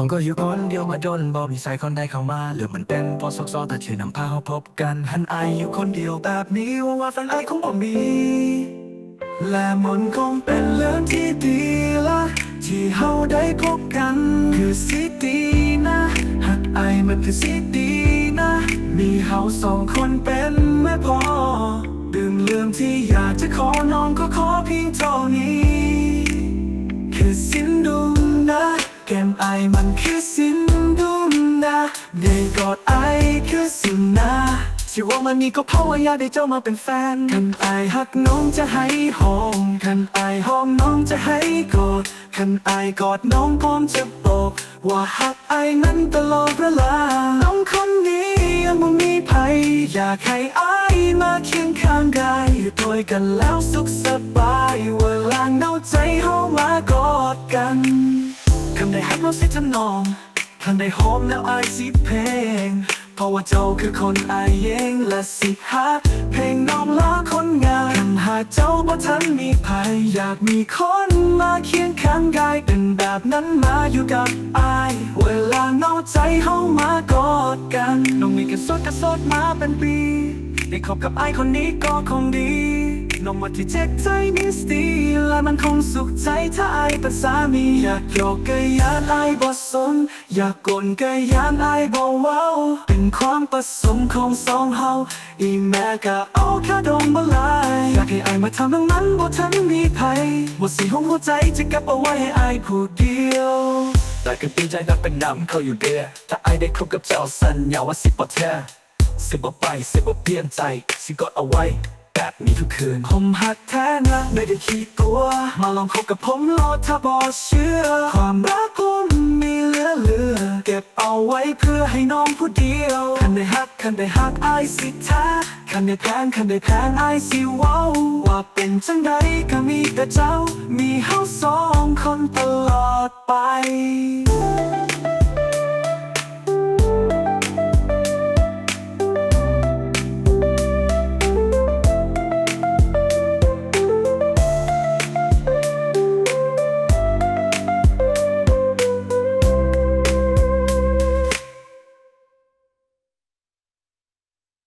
ต้องก็อยู่คนเดียวมาโดนบอมีใส่คนใดเข้ามา หรือมันเป็นเพอซอกซอแต่เธอนำพาเขาพบกันหันไออยู่คนเดียวแบบนี้ว่าว่าแฟนไอคงบ่มี และมันคงเป็นเรื่องที่ดีละที่เฮาได้พบกัน คือสิดีนะหักไอมันคือสิดีนะ มีเฮาสองคนเป็นไม่พอดื่มเรื่องที่อยากจะขอน้อง กมไอมันคือสิ้นดุมนะได้กอดไอคือสินนะที่ว่ามันนี่ก็เพราะว่าอยากได้เจ้ามาเป็นแฟนคันไอหักน้องจะให้หอมคันไอหอมน้องจะให้กอดคันไอกอดน้องพร้อมจะบอกว่าหักไอนั้นตลอดเวลาน้องคนนี้ยังไม่มีภัยอยากให้ไอมาเคียงข้างกายอยู่ด้วยกันแล้วสุขสบายเวลาเหงาใจเฮามากอดกัน คำได้หักเราสิทำนองคำได้หอมแล้วไอายสิเพลง เพราะว่าเจ้าคือคนไอายเองและสิฮักเพลงน้องลาคนงานคันหาเจ้าบ่ทันมีภัยอยากมีคนมาเคียงข้างกายเป็นแบบนั้นมาอยู่กับไอเวลาเหงาใจเฮามากอดกัน น้องมีกันสดกันสดมาเป็นปี ได้คบกับไอคนนี้ก็คงดี น้องมาที่เจ็บใจมิสตีและมันคงสุขใจถ้าไอายเป็นสามีอยากโยกกยานไอายบ่สน อยากกลนกยานไอายบ่เว้าเป็นความผสมของสองเฮาอีแม่ก็เอาแค่ดมบลายอยากให้ไอายมาทำเรื่งนั้นบ่ทันมีภัยบ่สิห้องหัวใจจะเก็บเอาไว้ให้ไอายผู้เดียวแต่ก็ปีใจนักเป็นนำเขาอยู่เดียถ้าไอายได้คบกับเจ้าสัญญาว่าสิบ่แท้สิบไปสิบเปลี่ยนใจสิกดเอาไว้ แบบนี้ทุกคืนผมหักแท้นะไม่ได้ขี้ตัว มาลองคบกับผมโลดถ้าบอเชื่อ ความรักผมมีเหลือเหลือ เก็บเอาไว้เพื่อให้น้องผู้เดียวคันได้หักคันได้หักไอายสิแท้คันได้แพงคันได้แพงไอายสิว้าว่าเป็นจังใดก็มีแต่เจ้า มีเฮาสองคนตลอดไป